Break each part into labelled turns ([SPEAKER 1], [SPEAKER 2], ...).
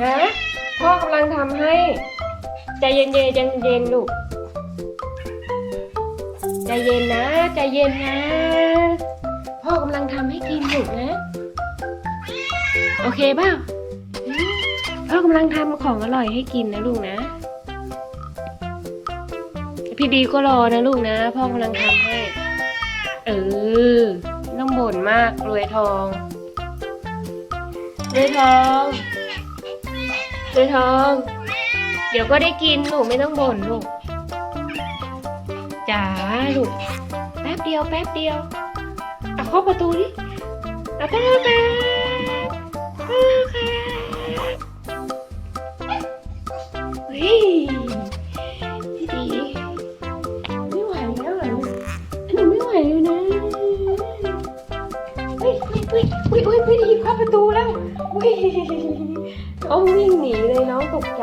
[SPEAKER 1] นะ พ่อกำลังทำให้ ใจเย็นๆใจเย็นๆลูก ใจเย็นนะ ใจเย็นนะ พ่อกำลังทำให้กินลูกนะ โอเคเปล่าพ่อกำลังทำของอร่อยให้กินนะลูกนะ พี่ดีก็รอนะลูกนะ พ่อกำลังทำให้ เออ ต้องบ่นมากรวยทองรวยทอง รวยทอง เดี๋ยวก็ได้กินลูกไม่ต้องบ่นลูกจ๋าลูกแป๊บเดียวแป๊บเดียวเอาเข้าประตูดิเอาเข้าไปเเฮ้ยเฮ้ยพี่ดีเข้าประตูแล้วเฮ้ยน้องวิ่งหนีเลยน้องตกใจ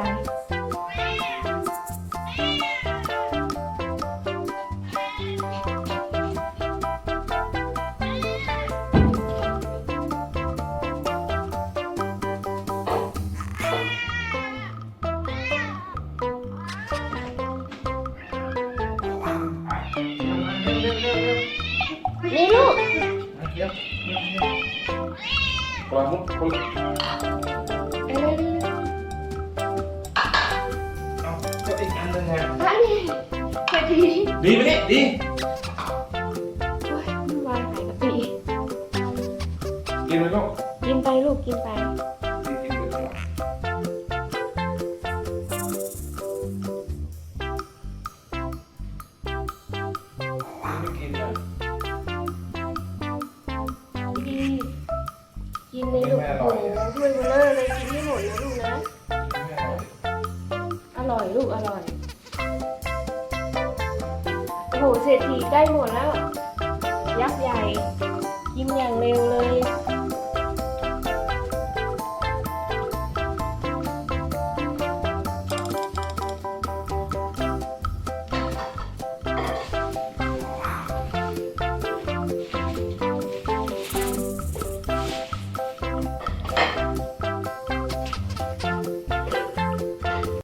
[SPEAKER 1] นี่ลูก
[SPEAKER 2] วางมุ กคน
[SPEAKER 1] เอ้ย
[SPEAKER 2] เอาก็อีกอันหนึงไง
[SPEAKER 1] มานี่แค่ที
[SPEAKER 2] ดีไหมเนี่ยดี
[SPEAKER 1] โอ้ยมันวายหายกับปี
[SPEAKER 2] กินไหมลูก
[SPEAKER 1] กินไปลูกกินไป อร่อย โอ้โหเศรษฐีใกล้หมดแล้ว ยักษ์ใหญ่ กินอย่างเร็วเลย